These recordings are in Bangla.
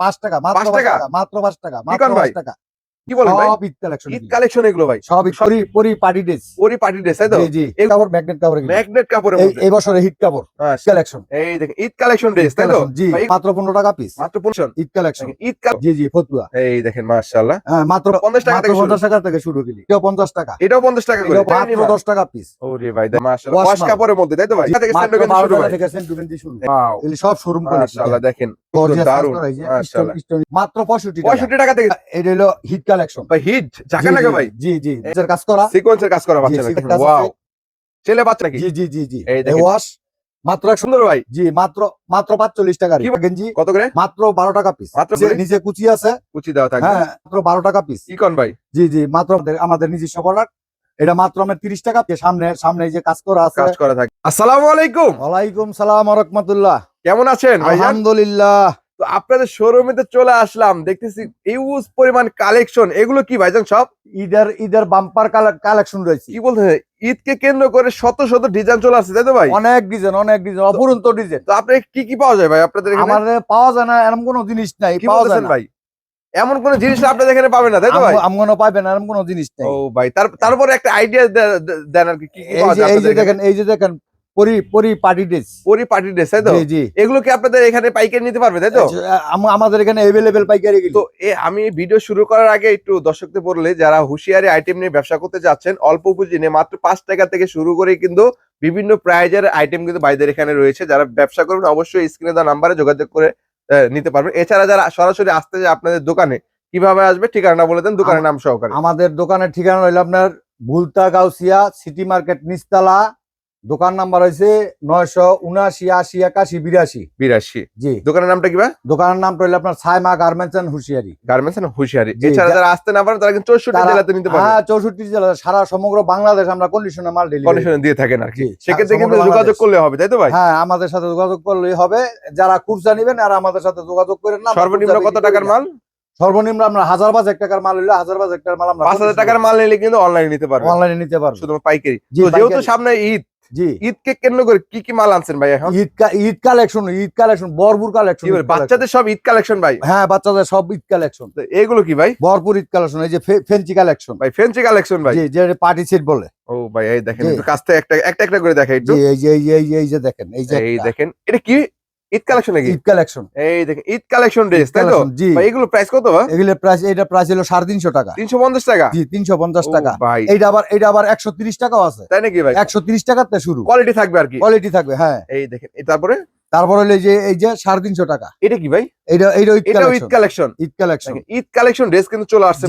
পাঁচ টাকা মাত্র পাঁচ? টাকা মাত্র পাঁচ টাকা মাত্র পাঁচ টাকা কি বলেন ভাই? সব ঈদ কালেকশন ঈদ কালেকশন এগুলো ভাই। সব পরি পরি পার্টি ড্রেস ওরি পার্টি ড্রেস তাই তো? জি জি এই কাপড় ম্যাগনেট কাপড় ম্যাগনেট কাপড়ের এই বছরে হিট কাপড় কালেকশন এই দেখেন ঈদ কালেকশন ড্রেস তাই তো? জি মাত্র পনেরো টাকা পিস মাত্র পনেরো ঈদ কালেকশন ঈদ জি জি ফতুয়া। এই দেখেন মাশাআল্লাহ। হ্যাঁ মাত্র 50 টাকা থেকে শুরু। পঞ্চাশ টাকা থেকে শুরু করি এটাও টাকা। এটাও পঞ্চাশ টাকা করে। মাত্র দশ টাকা পিস ওরে ভাই মাশাআল্লাহ। ওয়াশ কাপড়ের মধ্যে তাই তো ভাই? থেকে মাত্র স্যান্ডো কিন্তু বারো শুরু থেকে সেন্টু শুরু। ওয়াও সব শোরুম মাশাআল্লাহ দেখেন মাত্র পঁয়ষট্টি টাকা। 65 টাকা থেকে এটা হলো হিট কালেকশন ভাই হিট নাকি ভাই। জি জি এর কাজ করা সিকোয়েন্সের কাজ করা ওয়াও ছেলে বাচ্চা নাকি? জি জি জি জি। এই ওয়াশ মাত্র সুন্দর ভাই। জি মাত্র মাত্র পাঁচচল্লিশ টাকা গেঞ্জি কত করে? মাত্র বারো টাকা পিস নিচে- কুচি আছে কুচি দেওয়া থাকবে। হ্যাঁ মাত্র বারো টাকা পিস কি কোন ভাই। জি জি মাত্র আমাদের- নিজস্ব প্রোডাক্ট এটা মাত্র আমার তিরিশ টাকা। সামনে সামনে এই যে কাজ করা আছে। কাজ করা থাকে। আসসালামু আলাইকুম। ওয়ালাইকুম সালাম রহমতুল্লাহ। কেমন আছেন আলহামদুলিল্লাহ। তো আপনাদের শোরুমে তো চলে আসলাম। দেখতেছি ইউজ পরিমাণ কালেকশন এগুলো কি ভাইজান সব? ঈদের ঈদের বাম্পার কালেকশন রয়েছে। কি বলতে? ঈদকে কেন্দ্র করে শত শত ডিজাইন চলে আসছে তাই তো ভাই? অনেক ডিজাইন অনেক ডিজাইন অপরন্ত ডিজাইন তো আপনার কি কি পাওয়া যায় ভাই আপনাদের এখানে? আমাদের পাওয়া যায় না এরকম কোনো জিনিস নাই কি পাওয়া যায় ভাই? এমন কোন জিনিস আপনাদের এখানে পাবেন না তাই তো ভাই? আমগনো পাবেন এরকম কোনো জিনিস নাই। ও ভাই তার তারপরে একটা আইডিয়া দেন আর কি কি পাওয়া যায় এই যে দেখেন এই যে দেখেন পরি পরি পার্টি ড্রেস পরি পার্টি ড্রেস তাই তো? জি এগুলো কি আপনাদের এখানে পাইকারি নিতে পারবে তাই তো? আমাদের এখানে পাইকারি তো এ আমি ভিডিও শুরু করার আগে একটু দর্শকদের বললে যারা হুঁশিয়ারি আইটেম নিয়ে ব্যবসা করতে যাচ্ছেন অল্প পুঁজি নিয়ে মাত্র পাঁচ টাকা থেকে শুরু করে কিন্তু বিভিন্ন প্রাইজের আইটেম কিন্তু বাইদের এখানে রয়েছে। যারা ব্যবসা করবেন অবশ্যই স্ক্রিনে দেওয়া নাম্বারে যোগাযোগ করে নিতে পারবেন। এছাড়া যারা সরাসরি আসতে যায় আপনাদের দোকানে কীভাবে আসবে ঠিকানা বলে দেন দোকানের নাম সহকারে। আমাদের দোকানের ঠিকানা হইল আপনার ভুলতা গাউসিয়া সিটি মার্কেট নিস্তালা দোকান নাম্বার হয়েছে নয়শো উনআশি আশি একাশি বিরাশি। বিরাশি। জি। দোকানের নামটা কিবা দোকানের নামটা হইল আপনার Saima garments and Hushiyari. Garments না হুঁশিয়ারি। এছাড়া যারা আসতে না পারেন তারা কিন্তু চৌষট্টি জেলাতে নিতে পারবে হ্যাঁ চৌষট্টি জেলা। সারা সমগ্র বাংলাদেশ আমরা কন্ডিশনে মাল ডেলিভারি কন্ডিশনে দিয়ে থাকেন আর কি। সেক্ষেত্রে কিন্তু যোগাযোগ করলে হবে তাই তো ভাই? হ্যাঁ আমাদের সাথে যোগাযোগ করলেই হবে। যারা খুচরা নিবেন আর আমাদের সাথে যোগাযোগ করেন না সর্বনিম্ন কত টাকার মাল? সর্বনিম্ন আমরা হাজার পাঁচ এক টাকার মাল হইলে হাজার পাঁচ এক টাকার মাল আমরা পাঁচ হাজার টাকার মাল নিলে কিন্তু অনলাইনে নিতে পারবে অনলাইনে নিতে পারব শুধু পাইকারি। যেহেতু সামনে ঈদ জি। ঈদকে কেন্দ্র করে কি কি মাল আনছেন ভাই এখন? ঈদ কা- ঈদ কালেকশন ঈদ কালেকশন ভরপুর কালেকশন বাচ্চাদের সব ঈদ কালেকশন ভাই? হ্যাঁ বাচ্চাদের সব ঈদ কালেকশন। এগুলো কি ভাই? ভরপুর ঈদ কালেকশন এই যে ফেন্সি কালেকশন। ভাই ফেন্সি কালেকশন ভাই? জি যে পার্টি সেট বলে। ও ভাই এই দেখেন। কাছ থেকে একটা একটা একটা করে দেখাই এই যে এই যে এই যে- দেখেন এই যে এই দেখেন এটা কি ঈদ কালেকশন নাকি? ঈদ কালেকশন এই দেখেন ঈদ কালেকশন ড্রেস তাই তো? জি। ভাই এগুলো প্রাইস কত এগুলো প্রাইস এটা প্রাইস হলো সাড়ে তিনশো টাকা। তিনশো পঞ্চাশ টাকা? জি তিনশো পঞ্চাশ ও টাকা। ভাই। এইটা আবার এইটা আবার একশো তিরিশ টাকাও আছে। তাই নাকি ভাই? একশো তিরিশ টাকাতে শুরু। কোয়ালিটি থাকবে আর কি? কোয়ালিটি থাকবে হ্যাঁ। এই দেখেন তারপরে? তারপর হলো যে এই যে সাড়ে তিনশো টাকা। এটা কি ভাই? এইটা এইটা Eid collection collection Eid collection Eid collection dress কিন্তু চলে আসছে।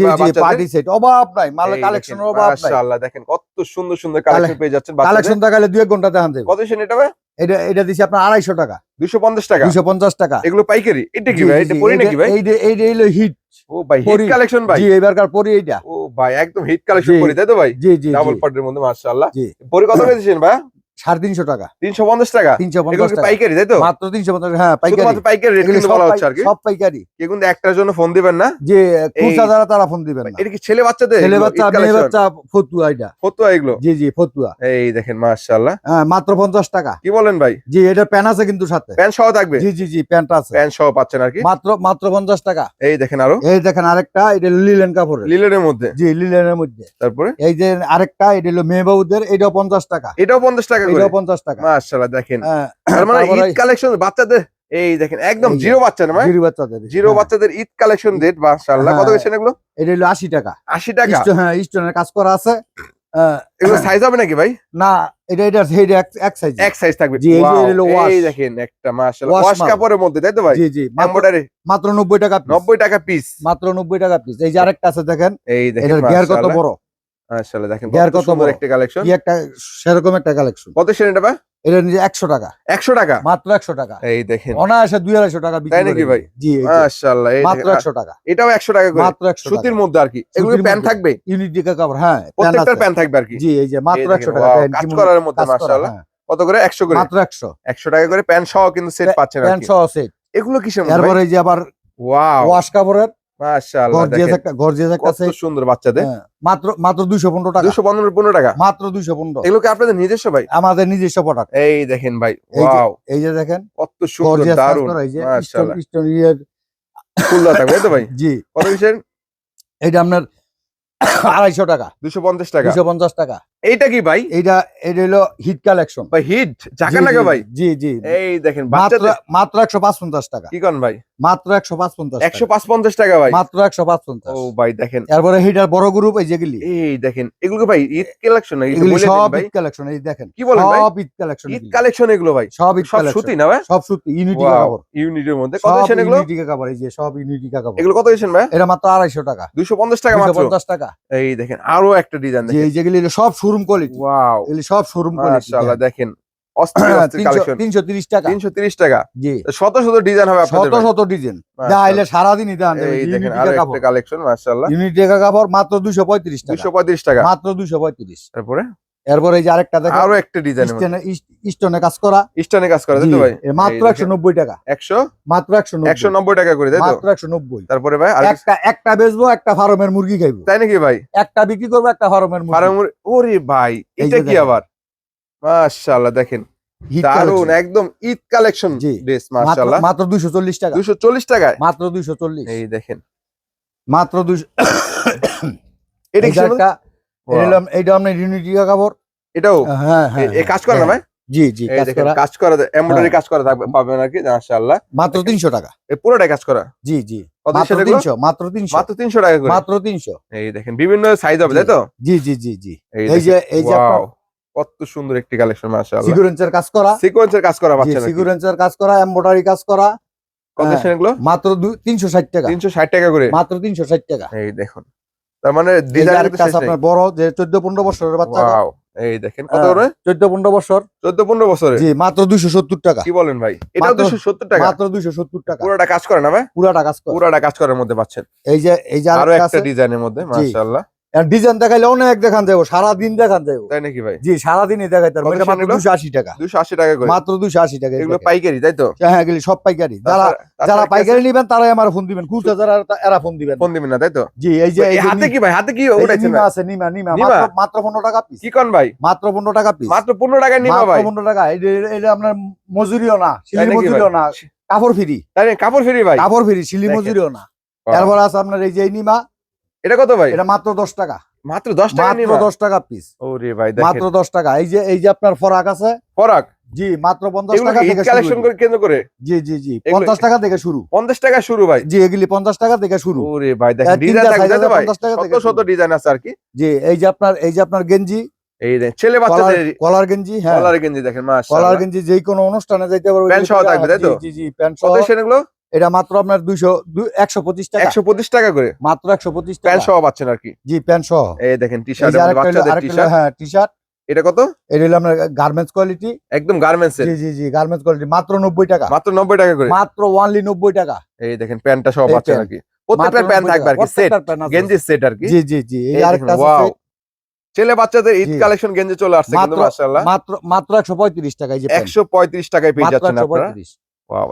পার্টি সেট অভাব নাই মালের দেখেন, অভাব নাই। মাশাআল্লাহ দেখেন কত সুন্দর সুন্দর কালেকশন পেয়ে যাচ্ছেন কালেকশন দেখালে দুই এক ঘণ্টা দেখান দেবে কত সেন এটা ভাই? এটা এটা দিছি আপনার আড়াইশো টাকা। দুশো পঞ্চাশ টাকা? দুশো পঞ্চাশ টাকা। এগুলো পাইকারি? এটা কি ভাই? এটা পরি নাকি ভাই? এইটা এইটা হিট ও ভাই হিট। কালেকশন ভাই। জি এবারকার পরি এইটা। ও ভাই একদম হিট কালেকশন পরি তাই তো ভাই? জি জি ডাবল পার্টের মধ্যে মাশাআল্লাহ। জি। পরি কত পেয়েছেন ভাই? সাড়ে তিনশো টাকা। তিনশো পঞ্চাশ টাকা? তিনশো পঞ্চাশ পাইকারি তাই তো? মাত্র তিনশো পঞ্চাশ হ্যাঁ পাইকারি। পাইকারি রেট কিন্তু বলা হচ্ছে আর কি? সব পাইকারি। কেউ কিন্তু একটার জন্য ফোন দিবেন না? যে খুচরা দ্বারা তারা ফোন দিবেন না। এটা কি ছেলে বাচ্চাদের? ছেলে বাচ্চা মেয়ে বাচ্চা ফতুয়া এটা। ফতুয়া এগুলো? জি জি ফতুয়া। এই দেখেন মাশাআল্লাহ। হ্যাঁ মাত্র পঞ্চাশ টাকা। কি বলেন ভাই? জি এটা প্যান আছে কিন্তু সাথে। প্যান্ট সহ থাকবে? জি জি জি প্যান্ট আছে। প্যান্ট সহ পাচ্ছেন আর কি? মাত্র মাত্র পঞ্চাশ টাকা। এই দেখেন আরও। এই দেখেন আরেকটা এটা লিলেন কাপড়ের। লিলেনের মধ্যে? জি লিলেনের মধ্যে। তারপরে? এই যে আরেকটা এটা হলো মেয়ে বাবুদের এটাও পঞ্চাশ টাকা। এটাও পঞ্চাশ টাকা এটাও পঞ্চাশ টাকা। মাশাআল্লাহ দেখেন। হ্যাঁ মানে ঈদ কালেকশন বাচ্চাদের এই দেখেন একদম জিরো বাচ্চা না জিরো বাচ্চাদের জিরো হ্যাঁ, বাচ্চাদের ঈদ কালেকশন ডেট মাশাআল্লাহ। কত হ্যাঁ। গেছেন এগুলো? এটা হলো আশি টাকা। আশি টাকা? হ্যাঁ স্টোনের কাজ করা আছে। আহ, এগুলো সাইজ হবে নাকি ভাই? না এটা এটা এক- সাইজ এক সাইজ থাকবে। জি, এই দেখেন একটা মাশাআল্লাহ। ওয়াশ কাপড়ের মধ্যে তাই তো ভাই? জি জি মাত্র- এমব্রয়ডারি মাত্র নব্বই টাকা piece। 90 টাকা পিস মাত্র নব্বই টাকা পিস এই যে আরেকটা আছে দেখেন। এই দেখেন এটার গিয়ার কত বড়? মাশাআল্লাহ দেখেন কত কত সুন্দর একটা কালেকশন কি একটা সেরকম একটা কালেকশন কত এটা নিজে টাকা। 100 টাকা? মাত্র একশো টাকা। এই দেখেন। অনায়াসে দুই আড়াইশো টাকা বিক্রি তাই নাকি করে ভাই? জি মাশাআল্লাহ এই মাত্র দেখেন, একশো টাকা। এটাও 100 টাকা করে। মাত্র একশো সুতির টাকা। মধ্যে আর কি? এগুলো থাকবে? ইউনিট কাপড় হ্যাঁ প্যান প্রত্যেকটার। থাকবে আর কি। জি এই যে মাত্র এই দেখেন, একশো টাকা। কাজ করার মধ্যে মাশাআল্লাহ। হ্যাঁ। কত করে? 100 করে। মাত্র একশো। 100 টাকা করে প্যান্ট সহ কিন্তু সেট পাচ্ছেন আর প্যান্ট কি। সহ সেট এগুলো কিসের মধ্যে এরপরে এই যে আবার ওয়াও। ওয়াশ কাপড়ের মাশাআল্লাহ গর্জিয়াস একটা গর্জিয়াস একটা কত সেট সুন্দর বাচ্চাদের। মাত্র মাত্র দুইশো পনেরো টাকা। 215 15 টাকা? মাত্র দুইশো পনেরো। এগুলো কি আপনাদের নিজস্ব ভাই? আমাদের নিজস্ব প্রোডাক্ট এই দেখেন ভাই এই যে- ওয়াও। এই যে দেখেন কত সুন্দর দারুণ থাকবে তো ভাই? জি। এটা আপনার আড়াইশো টাকা। দুশো পঞ্চাশ টাকা। দুশো পঞ্চাশ টাকা। এইটা কি ভাই? এইটা এটা হলো হিট কালেকশন ভাই হিট চাকা নাকা ভাই? জি জি। এই দেখেন মাত্র মাত্র একশো পাঁচ পঞ্চাশ টাকা। কি কন ভাই? মাত্র একশো পাঁচ পঞ্চাশ একশো পাঁচ পঞ্চাশ টাকা ভাই। মাত্র একশো পাঁচ পঞ্চাশ ও ভাই দেখেন। এরপরে হিটার বড় গ্রুপ এই যেগুলি এই দেখেন এগুলো ভাই ঈদ কালেকশন এগুলি বলে সব ঈদ কালেকশন এই দেখেন। কি বলেন ভাই? সব ঈদ কালেকশন ঈদ কালেকশন এগুলো ভাই। সব ঈদ সব কালেকশন সুতি না ভাই? সব সুতি ইউনিটি কাপড়। ইউনিটের মধ্যে। কত সব এগুলো? ইউনিটি কাপড় এই যে সব ইউনিটি কাপড়। এগুলো কত দিয়েছেন ভাই? এটা মাত্র আড়াইশো টাকা। দুশো পঞ্চাশ টাকা মাত্র। পঞ্চাশ টাকা। এই দেখেন আরও একটা ডিজাইন দেখেন। এই যেগুলি সব শোরুম কোয়ালিটি ওয়াও এগুলি সব শোরুম কোয়ালিটি মাশাআল্লাহ দেখেন। কালেকশন। মাত্র দুইশো পঁয়ত্রিশ টাকা। পঁয়ত্রিশ টাকা। মাত্র দুশো পঁয়ত্রিশ। তারপরে? এরপরে এই যে আরেকটা দেখেন আরও একটা ডিজাইন স্টোনে কাজ করা। স্টানে কাজ করে তাই ভাই? মাত্র এই একশো নব্বই টাকা। একশো? মাত্র একশো একশো নব্বই টাকা করে তাই তো? মাত্র একশো নব্বই। তারপরে ভাই একটা একটা বেচবো একটা ফার্মের মুরগি খাইবো। তাই নাকি ভাই? একটা বিক্রি করব একটা ফার্মের মুরগি। ফার্মের ওরে ভাই এটা কি আবার? মাশাআল্লাহ দেখেন। দারুণ একদম ঈদ কালেকশন। ড্রেস মাশাআল্লাহ। মাত্র দুইশো চল্লিশ টাকা। দুশো চল্লিশ টাকায়? মাত্র দুইশো চল্লিশ। এই দেখেন। মাত্র দুইশো এটা এই Wow, এটা আপনার ইউনিটি কাপড়। এটাও? হ্যাঁ হ্যাঁ এ কাজ করে না হ্যাঁ। ভাই? জি জি কাজ করা। এমব্রয়ডারি হ্যাঁ। কাজ করা থাকবে পাবেন আর কি মাশাআল্লাহ। মাত্র তিনশো টাকা। এই পুরোটাই কাজ করা? জি জি। মাত্র সেটা তিনশো মাত্র তিনশো। মাত্র তিনশো টাকা করে? মাত্র তিনশো। এই দেখেন বিভিন্ন সাইজ হবে তাই তো? জি জি জি জি। এই যে এই যে কত সুন্দর একটি কালেকশন মাশাআল্লাহ। সিকিউরেন্সের কাজ করা। সিকোয়েন্সের কাজ করা জি পাচ্ছেন কাজ করা এমব্রয়ডারি কাজ করা। কত হ্যাঁ। সেন এগুলো? মাত্র তিনশো ষাট টাকা। তিনশো ষাট টাকা করে? মাত্র তিনশো ষাট টাকা। এই দেখুন। তার মানে ডিজাইন আপনার বড় যে চোদ্দ পনেরো বছরের বাচ্চা এই দেখেন কত হ্যাঁ। করে চোদ্দ পনেরো বছর। চোদ্দ পনেরো বছরে জি মাত্র দুইশো সত্তর টাকা। কি বলেন ভাই? এটা মাত্র- দুশো সত্তর টাকা? মাত্র দুইশো সত্তর টাকা। পুরোটা কাজ করে না ভাই? পুরাটা কাজ করে। পুরোটা কাজ করার মধ্যে পাচ্ছেন। এই যে এই যে আরও একটা ডিজাইনের মধ্যে মাশাআল্লাহ। ডিজাইন দেখাইলে অনেক দেখান যাব সারাদিন দেখান যাব তাই নাকি ভাই? জি সারাদিনই দেখাইতে পারব। কত মাত্র দুশো আশি টাকা। দুশো আশি টাকা মাত্র দুশো আশি টাকা এগুলো পাইকারি তাই তো? হ্যাঁ এগুলি সব পাইকারি। যারা যারা পাইকারি নিবেন তারাই আমার ফোন দিবেন। খুচরা যারা এরা ফোন দিবেন। ফোন দিবেন না তাই তো? জি এই যে হাতে কি ভাই? হাতে কি উঠাইছেন নিমা আছে নিমা নিমা। নিমা? মাত্র মাত্র পনেরো টাকা পিস কি কন ভাই? মাত্র পনেরো টাকা পিস মাত্র পনেরো টাকায় নিবা ভাই। পনেরো টাকা। যে আপনার মজুরিও না নাকি মজুরিও না। কাপড় ফ্রি। তাই কাপড় ফ্রি ভাই? কাপড় ফ্রি দেখেন। মজুরিও না. এরপর আছে আপনার এই যে নিমা। এটা কত ভাই? এটা মাত্র দশ টাকা। মাত্র দশ টাকা মাত্র নিবা। দশ টাকা পিস ওরে ভাই দেখেন। মাত্র দশ টাকা। এই যে এই যে আপনার ফরাক আছে? ফরাক? জি মাত্র পঞ্চাশ টাকা থেকে কালেকশন শুরু করে কেন্দ্র করে? জি জি জি পঞ্চাশ টাকা থেকে শুরু। পঞ্চাশ টাকা শুরু ভাই। জি এগুলি পঞ্চাশ টাকা থেকে শুরু। ওরে ভাই দেখেন ডিজাইন থাকবে size তাই তো আছে, ভাই। 50 টাকা থেকে শত শুরু। ডিজাইন আছে আর কি। জি এই যে আপনার এই যে আপনার গেঞ্জি। এই দেখেন ছেলে বাচ্চাদের কলার গেঞ্জি হ্যাঁ। কলার গেঞ্জি দেখেন মাশাআল্লাহ। কলার গেঞ্জি যে কোনো অনুষ্ঠানে যাইতে পারবে। প্যান্ট সহ থাকবে, তাই তো? জি জি প্যান্ট সহ। কত সেন এগুলো? এটা মাত্র আপনার দুইশো একশো পঁচিশ টাকা। একশো পঁচিশ টাকা করে? মাত্র একশো পঁচিশ প্যান্ট সহ পাচ্ছেন আর কি? জি প্যান্ট সহ এই দেখেন টি শার্ট হ্যাঁ টি শার্ট এটা কত? এটা হলো আপনার গার্মেন্টস কোয়ালিটি একদম গার্মেন্টস জি জি জি গার্মেন্টস কোয়ালিটি মাত্র নব্বই টাকা। মাত্র নব্বই টাকা করে। মাত্র ওয়ানলি নব্বই টাকা। এই দেখেন প্যান্টটা সহ পাচ্ছেন। আর কি। প্রত্যেকটা প্যান্ট থাকবে আর কি সেট। গেঞ্জি সেট আর কি। জি জি জি এই আরেকটা আছে ছেলে বাচ্চাদের ঈদ কালেকশন গেঞ্জি চলে আসছে কিন্তু মাত্র মাশাআল্লাহ। মাত্র মাত্র একশো পঁয়ত্রিশ টাকা যে প্যান্ট। একশো পঁয়ত্রিশ টাকায় পেয়ে যাচ্ছেন আপনারা।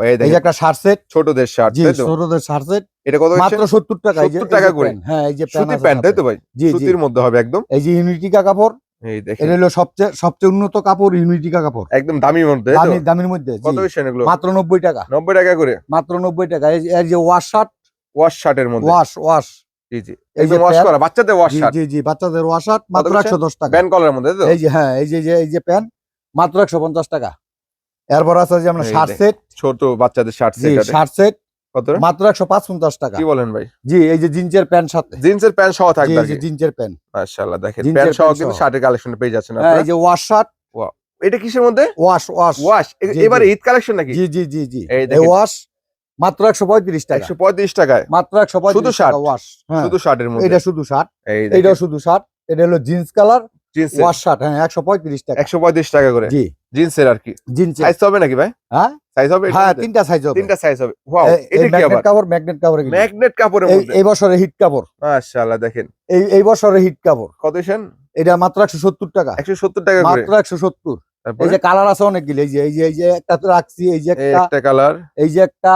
এই দেখেন। একটা শার্ট সেট ছোটদের শার্ট জি ছোটদের শার্ট সেট এটা কত মাত্র হচ্ছে সত্তর টাকা 70 টাকা করে। হ্যাঁ এই যে সুতি প্যান্ট প্যান্ট তাই তো ভাই? জি জি। সুতির মধ্যে হবে একদম। এই যে ইউনিটিকা কাপড়। এই দেখেন। এটা হলো সবচেয়ে সবচেয়ে উন্নত কাপড় ইউনিটিকা কাপড়। একদম দামি মধ্যে দামি দামির মধ্যে কত এগুলো? মাত্র নব্বই টাকা। নব্বই টাকা করে? মাত্র নব্বই টাকা। এই যে- ওয়াশ শার্ট ওয়াশ শার্টের মধ্যে? ওয়াশ ওয়াশ জি জি। এই যে ওয়াশ করা বাচ্চাদের ওয়াশ জি শার্ট জি জি বাচ্চাদের ওয়াশ শার্ট মাত্র বেশি? একশো দশ টাকা। প্যান্ট কলার মধ্যে তো? এই যে হ্যাঁ এই যে এই যে প্যান্ট মাত্র একশো পঞ্চাশ টাকা। এরপর আছে যে আমরা শার্ট সেট ছোট বাচ্চাদের শার্ট জি সেট শার্ট সেট কত? মাত্র একশো পাঁচ পঞ্চাশ টাকা। কি বলেন ভাই? জি এই যে জিন্সের প্যান্ট সাথে। জিন্সের প্যান্ট সহ থাকবে যে জিন্সের প্যান্ট। মাশাআল্লাহ দেখেন প্যান্ট সহ কিন্তু। শার্টের কালেকশন পেয়ে যাচ্ছেন হ্যাঁ আপনারা। এই যে ওয়াশ শার্ট এটা কিসের মধ্যে? ওয়াশ ওয়াশ ওয়াশ এবারে ঈদ কালেকশন নাকি? জি জি জি জি। এই ওয়াশ মাত্র একশো পঁয়ত্রিশ টাকা। একশো পঁয়ত্রিশ টাকায়। মাত্র একশো পঁয়ত্রিশ শার্ট? টাকা ওয়াশ হ্যাঁ। শুধু শার্টের মধ্যে? এটা শুধু শার্ট এই এটাও শুধু শার্ট এটা হলো জিন্স কালার ওয়াশ শার্ট হ্যাঁ একশো পঁয়ত্রিশ টাকা। একশো পঁয়ত্রিশ টাকা করে। জি। জিন্সের আর কি। জিন্স সাইজ হবে নাকি ভাই? হ্যাঁ? সাইজ হবে? হ্যাঁ তিনটা সাইজ হবে। তিনটা সাইজ হবে। ওয়াও এই- এই এটা কি আবার? কাপড় ম্যাগনেট কাপড় ম্যাগনেট কাপড়ের মধ্যে। এই বছরের হিট কাপড় মাশাআল্লাহ দেখেন। এই এই বছরের হিট কাপড় কত সেন এটা মাত্র একশো সত্তর টাকা। একশো সত্তর টাকা করে। মাত্র এই যে কালার আছে অনেকগুলো। এই যে এই যে এই যে একটা তো রাখছি এই যে একটা কালার। এই যে একটা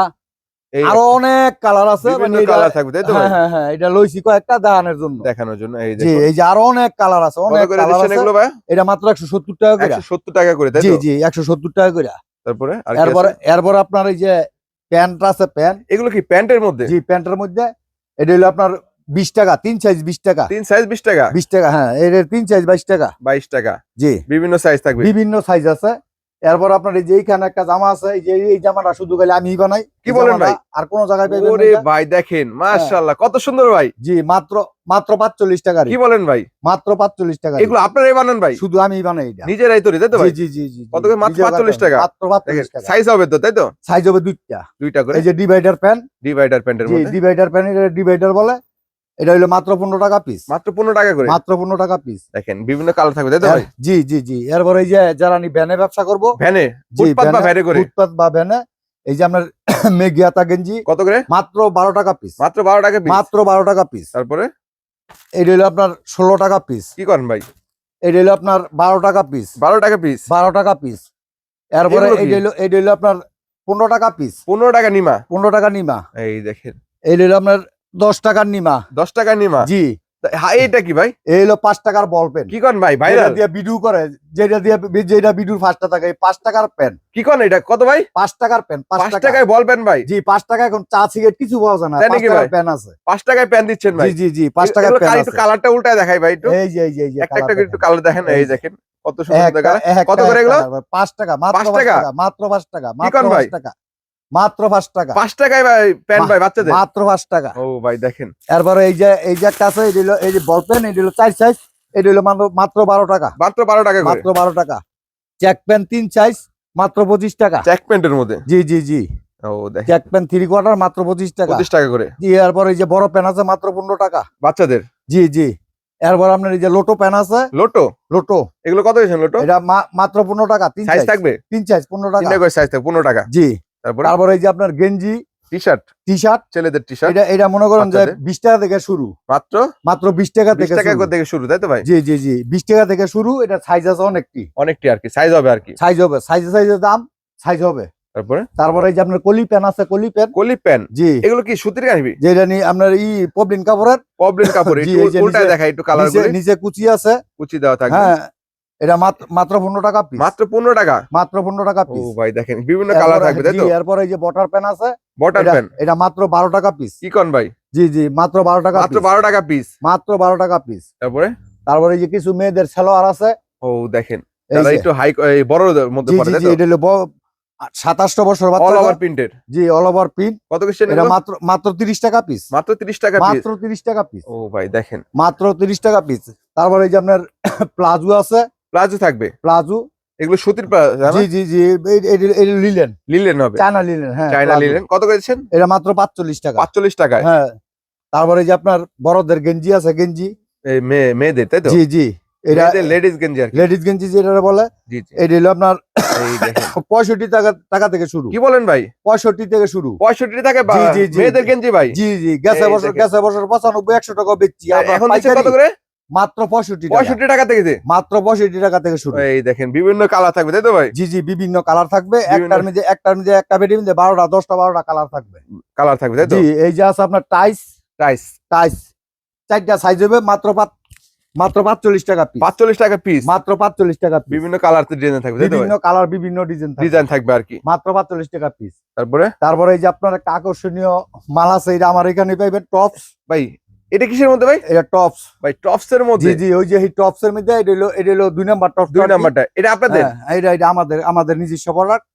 আরও অনেক কালার আছে বিভিন্ন মানে কালার থাকবে তাই তো? হ্যাঁ হ্যাঁ হ্যাঁ এটা লইছি কয়েকটা দানের জন্য। দেখানোর জন্য এই জি দেখুন। এই যে আরও অনেক কালার আছে অনেক কালার আছে। এগুলো ভাই? এটা মাত্র একশো সত্তর টাকা করে। একশো সত্তর টাকা করে তাই জি তো? জি একশো সত্তর টাকা করে। তারপরে আর এরপর এরপর আপনার এই যে প্যান্ট আছে প্যান্ট এগুলো কি প্যান্টের মধ্যে? জি প্যান্টের মধ্যে। এটা হলো আপনার বিশ টাকা তিন সাইজ বিশ টাকা। তিন সাইজ বিশ টাকা? বিশ টাকা হ্যাঁ এটা তিন সাইজ বাইশ টাকা। বাইশ টাকা। জি। বিভিন্ন সাইজ থাকবে। বিভিন্ন সাইজ আছে। এরপর আপনার এই যে এইখানে একটা জামা আছে এই যে এই জামাটা শুধু গেলে আমি বানাই। কি বলেন ভাই? আর কোন জায়গায় ওরে ভাই দেখেন মাশাআল্লাহ কত সুন্দর ভাই। জি মাত্র মাত্র পাঁচচল্লিশ টাকা কি বলেন ভাই? মাত্র পাঁচচল্লিশ টাকা এগুলো আপনারাই বানান ভাই? শুধু আমি বানাই এটা। নিজেরাই তৈরি তাই তো ভাই? জি জি জি জি কত করে? মাত্র 45 টাকা? মাত্র পাঁচচল্লিশ টাকা। সাইজ হবে তো তাই তো? সাইজ হবে দুইটা। দুইটা করে? এই যে ডিভাইডার প্যান্ট ডিভাইডার প্যান্টের জি ডিভাইডার প্যান্ট ডিভাইডার বলে। এটা হলো মাত্র পনেরো টাকা পিস মাত্র পনেরো টাকা করে? মাত্র পনেরো টাকা পিস দেখেন বিভিন্ন কালার থাকবে তাই তো জি জি জি। এরপর এই যে যারা আমি ভ্যানে ব্যবসা করব ভ্যানে? ফুটপাত বা ভ্যানে- ভ্যানে করে? ফুটপাত বা ভ্যানে। এই যে আপনার মেঘিয়াতা গেঞ্জি কত করে? মাত্র বারো টাকা পিস মাত্র বারো টাকা। মাত্র বারো টাকা পিস তারপরে? এটা হলো আপনার ষোলো টাকা পিস কি করেন ভাই? এটা হলো আপনার বারো টাকা পিস বারো টাকা পিস বারো টাকা পিস এরপরে? এটা হলো এটা হলো আপনার পনেরো টাকা পিস পনেরো টাকা নিমা? পনেরো টাকা নিমা। এই দেখেন। এই হলো আপনার দশ টাকার নিমা। দশ টাকার নিমা? জি। এইটা কি ভাই? এই হলো পাঁচ টাকার বল পেন কি করেন ভাই যেটা ভাইরাল দিয়ে বিডু করে যেটা দিয়ে যেটা বিডুর পাঁচটা টাকা এই পাঁচ টাকার পেন। কি করেন এটা? কত ভাই? পাঁচ টাকার পেন পাঁচ পাঁচ টাকা। টাকায় বলবেন ভাই? জি পাঁচ টাকা এখন চা সিগারেট কিছু পাওয়া যায় না। পাঁচ টাকার? পেন আছে। পাঁচ টাকায় প্যান দিচ্ছেন ভাই? জি জি পাঁচ টাকার পেন একটু কালারটা উল্টায় দেখাই ভাই একটু। এই যে এই যে একটা একটা একটু। কালার দেখেন এই দেখেন কত সুন্দর কত করে এগুলো? পাঁচ টাকা মাত্র পাঁচ টাকা? মাত্র পাঁচ টাকা মাত্র? পাঁচ টাকা। মাত্র পাঁচ টাকা। পাঁচ টাকায় ভাই প্যান ভাই বাচ্চাদের? মাত্র পাঁচ টাকা। ও ভাই দেখেন। এরপরে এই যে এই যে একটা আছে এটা হলো এই যে বল পেন এটা হলো চার সাইজ এটা হলো মাত্র- বারো টাকা। মাত্র বারো টাকা মাত্র বারো টাকা। চেক পেন তিন সাইজ মাত্র পঁচিশ টাকা। জ্যাক প্যান্টের মধ্যে? জি জি জি। চেক পেন থ্রি কোয়ার্টার মাত্র পঁচিশ টাকা। পঁচিশ টাকা করে? জি এরপর এই যে বড় পেন আছে মাত্র পনেরো টাকা। বাচ্চাদের? জি জি। এরপর আপনার এই যে লোটো পেন আছে লোটো? লোটো। এগুলো কত হয়েছে লোটো? এটা মাত্র পনেরো টাকা তিন সাইজ থাকবে? তিন সাইজ পনেরো টাকা। করে সাইজ থাকবে পনেরো টাকা। জি। তারপরে তারপর এই যে আপনার গেঞ্জি টি শার্ট টি শার্ট ছেলেদের টি শার্ট এটা এটা মনে করেন যে বিশ টাকা থেকে শুরু। মাত্র? মাত্র বিশ টাকা থেকে টাকা শুরু। থেকে শুরু তাই তো ভাই? জি জি জি। বিশ টাকা থেকে শুরু এটা সাইজ আছে অনেকটি। অনেকটি আর কি সাইজ হবে আর কি। সাইজ হবে সাইজে দাম সাইজ হবে। তারপরে? তারপরে এই যে আপনার কলি আছে কলি কলি প্যান জি। এগুলো কি সুতির যেটা নিয়ে আপনার ই পবলিন কাপড়ের। কাপড় একটু দেখা একটু কালার নিচে কুচি আছে। কুচি দেওয়া থাকে হ্যাঁ এটা মাত্র পনেরো টাকা পিস মাত্র পনেরো টাকা? মাত্র পনেরো টাকা ও পিস ভাই দেখেন বিভিন্ন কালার থাকবে তাই তো? এরপরে এই যে বটার পেন আছে বটার এটা- এটা মাত্র বারো টাকা পিস কি কন ভাই? জি জি মাত্র বারো টাকা মাত্র। বারো টাকা পিস মাত্র বারো টাকা পিস তারপরে? তারপরে এই যে কিছু মেয়েদের সালোয়ার আছে। ও দেখেন একটু হাই বড় মধ্যে পড়ে জি এটা হলো সাতাশটা বছর অল ওভার প্রিন্টের জি অল ওভার পিন কত কিসের এটা মাত্র মাত্র তিরিশ টাকা পিস মাত্র 30 টাকা পিস মাত্র তিরিশ টাকা পিস ও ভাই দেখেন। মাত্র তিরিশ টাকা পিস তারপরে এই যে আপনার প্লাজো আছে। প্লাজো থাকবে? প্লাজো। এগুলো সুতির জি জি লিলেন। লিলেন হবে। চায়না লিলেন হ্যাঁ চায়না লিলেন। কত করেছেন? এটা মাত্র পাঁচচল্লিশ টাকা। পাঁচচল্লিশ টাকা হ্যাঁ। তারপরে যে আপনার বড়দের গেঞ্জি আছে গেঞ্জি। এই মেয়ে মেয়েদের তাই তো? জি জি। এটা লেডিস গেঞ্জি আর লেডিস গেঞ্জি যেটা বলে জি জি। এটা হলো আপনার পঁয়ষট্টি টাকা টাকা থেকে শুরু। কি বলেন ভাই? পঁয়ষট্টি থেকে শুরু। পঁয়ষট্টি টাকা মেয়েদের গেঞ্জি ভাই? জি জি। বছর। বছর পঁচানব্বই একশো টাকা বেচছি। এখন কত করে? মাত্র পঁয়ষট্টি পঁয়ষট্টি টাকা থেকে। মাত্র পঁয়ষট্টি টাকা থেকে শুরু। এই দেখেন বিভিন্ন কালার থাকবে তাই তো ভাই? জি জি বিভিন্ন কালার থাকবে। একটার মধ্যে একটার মধ্যে একটা বেডের মধ্যে বারোটা দশটা বারোটা কালার থাকবে। কালার থাকবে তাই তো? জি এই যে আছে আপনার টাইস। টাইস। টাইস। চারটা সাইজ হবে মাত্র পাঁচ মাত্র পাঁচচল্লিশ টাকা পিস পাঁচচল্লিশ টাকা পিস মাত্র পাঁচচল্লিশ টাকা বিভিন্ন কালার ডিজাইন থাকবে বিভিন্ন কালার বিভিন্ন ডিজাইন ডিজাইন থাকবে আর কি। মাত্র পাঁচচল্লিশ টাকা পিস তারপরে? তারপরে এই যে আপনার একটা আকর্ষণীয় মাল আছে এটা আমার এখানে পাইবেন টপস ভাই এটা কিসের মধ্যে ভাই? এটা টপস ভাই টপস এর মধ্যে? জি ওই যে এই টপস এর মধ্যে এটা হলো এটা হলো দুই নাম্বার টপস দুই নাম্বারটা। এটা আপনাদের? এটা এটা আমাদের আমাদের নিজস্ব প্রোডাক্ট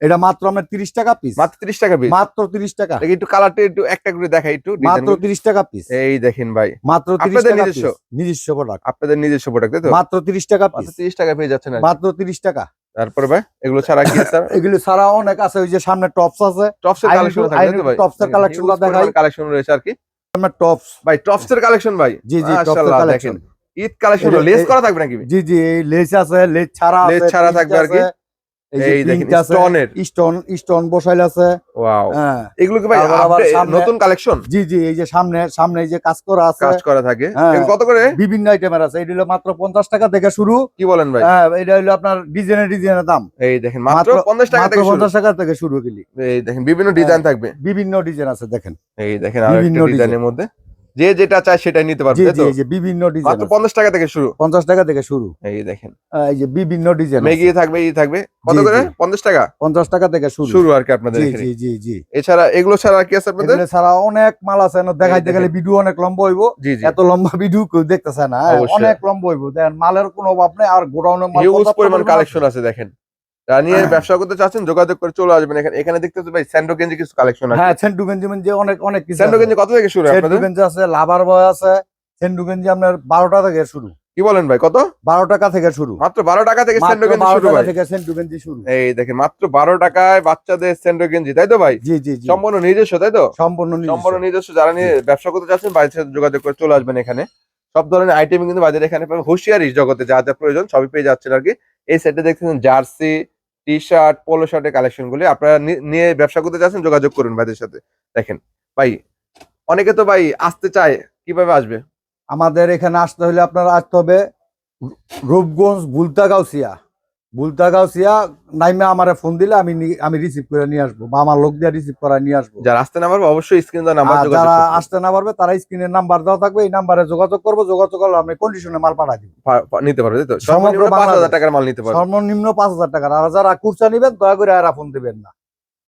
এটা মাত্র আমরা তিরিশ টাকা পিস মাত্র ত্রিশ টাকা পিস মাত্র তিরিশ টাকা। একটু কালারটা একটু একটা করে দেখাই একটু মাত্রগুলো। তিরিশ টাকা পিস এই দেখেন ভাই। মাত্র তিরিশ আপনাদের টাকা নিজস্ব? নিজস্ব প্রোডাক্ট আপনাদের নিজস্ব প্রোডাক্ট তাই তো? মাত্র তিরিশ টাকা মাত্র পিস তিরিশ টাকা পেয়ে যাচ্ছেন। মাত্র তিরিশ টাকা। তারপরে ভাই এগুলো ছাড়া কি আছে এগুলি ছাড়া অনেক আছে ওই যে সামনে টপস আছে। টপস এর আইন কালেকশন তো ভাই? টপস এর collection দেখাই। কালেকশন রয়েছে আর কি। আপনার টপস ভাই টপস এর কালেকশন ভাই। জি জি tops collection Eid collection lace করা থাকবে নাকি? জি জি লেস আছে লেস ছাড়া লেস ছাড়া থাকবে আর কি। আছে, এই যে দেখেন আছে স্টোনের। স্টোন স্টোন বসাইল আছে। ওয়াও। হ্যাঁ। এগুলো কি ভাই নতুন কালেকশন? জি জি এই যে সামনে সামনে এই যে কাজ করা আছে। কাজ করা থাকে। হ্যাঁ। কত করে? বিভিন্ন আইটেমের আছে। এটা হলো মাত্র পঞ্চাশ টাকা থেকে শুরু। কি বলেন ভাই? হ্যাঁ এটা হলো আপনার ডিজাইনের ডিজাইনের দাম। এই দেখেন মাত্র পঞ্চাশ টাকা থেকে শুরু। টাকা থেকে শুরু গেলি এই দেখেন বিভিন্ন ডিজাইন থাকবে। বিভিন্ন ডিজাইন আছে দেখেন। এই দেখেন আর বিভিন্ন ডিজাইনের মধ্যে। যে যেটা চায় সেটাই নিতে পারবে জি জি তো? এই যে বিভিন্ন ডিজাইন মাত্র পঞ্চাশ টাকা থেকে শুরু। পঞ্চাশ টাকা থেকে শুরু। এই দেখেন। এই যে বিভিন্ন ডিজাইন মেগি থাকবে ই থাকবে। কত করে? জি। পঞ্চাশ টাকা? পঞ্চাশ টাকা থেকে শুরু। শুরু আর কি আপনাদের জি এখানে। জি জি জি। এছাড়া এগুলো ছাড়া আর কি আছে আপনাদের? এগুলো ছাড়া অনেক মাল আছে না দেখাইতে। গেলে ভিডিও অনেক লম্বা হইব। এত লম্বা ভিডিও কেউ দেখতেছে না। অনেক লম্বা হইব। দেখেন মালের কোনো অভাব নেই আর গোডাউনের মাল হিউজ পরিমাণ কালেকশন আছে দেখেন। যারা নিয়ে ব্যবসা করতে চাচ্ছেন যোগাযোগ করে চলে আসবেন এখানে। এখানে দেখতেছেন ভাই স্যান্ডো গেঞ্জি কিছু কালেকশন আছে। হ্যাঁ সেন্টু গেঞ্জি মেঞ্জি অনেক অনেক কিছু স্যান্ডো গেঞ্জি কত থেকে শুরু আপনাদের? গেঞ্জি আছে লাভার বয় আছে সেন্টু গেঞ্জি আপনার বারো টাকা থেকে শুরু। কি বলেন ভাই কত? বারো টাকা থেকে শুরু। মাত্র বারো টাকা থেকে স্যান্ডো গেঞ্জি শুরু ভাই থেকে সেন্টু গেঞ্জি শুরু। এই দেখেন মাত্র বারো টাকায় বাচ্চাদের স্যান্ডো গেঞ্জি তাই তো ভাই? জি জি জি। সম্পূর্ণ নিজস্ব তাই তো? সম্পূর্ণ নিজস্ব। সম্পূর্ণ নিজস্ব যারা নিয়ে ব্যবসা করতে চাচ্ছেন বাইরের সাথে যোগাযোগ করে চলে আসবেন এখানে। সব ধরনের আইটেম কিন্তু বাজারে এখানে হুঁশিয়ারি জগতে যা যা প্রয়োজন সবই পেয়ে যাচ্ছেন আর কি। এই সেটে দেখতেছেন জার্সি টি শার্ট পোলো শার্টের কালেকশন গুলি আপনারা নিয়ে ব্যবসা করতে চাচ্ছেন, যোগাযোগ করুন ভাইদের সাথে। দেখেন, ভাই, অনেকে তো ভাই আসতে চায়, কীভাবে আসবে? আমাদের এখানে আসতে হলে আপনার আসতে হবে রূপগঞ্জ বুলতা গাউসিয়া। বুলতা গাউসিয়া নাইমে আমারে ফোন দিলে আমি আমি রিসিভ করে নিয়ে আসব। বা আমার লোক দিয়ে রিসিভ করে নিয়ে আসব। যারা আসতে না পারবে অবশ্যই স্ক্রিন নাম্বার যোগাযোগ যারা আসতে না পারবে তারা স্ক্রিনের নাম্বার দেওয়া থাকবে এই নাম্বারে যোগাযোগ করব যোগাযোগ করলে আমি কন্ডিশনে মাল পাঠাই দিব। নিতে পারবে তো? সমগ্র পাঁচ হাজার। টাকার মাল নিতে পারবে। সর্বনিম্ন পাঁচ হাজার টাকার। আর যারা কুরসা নিবেন দয়া করে আর ফোন দিবেন না।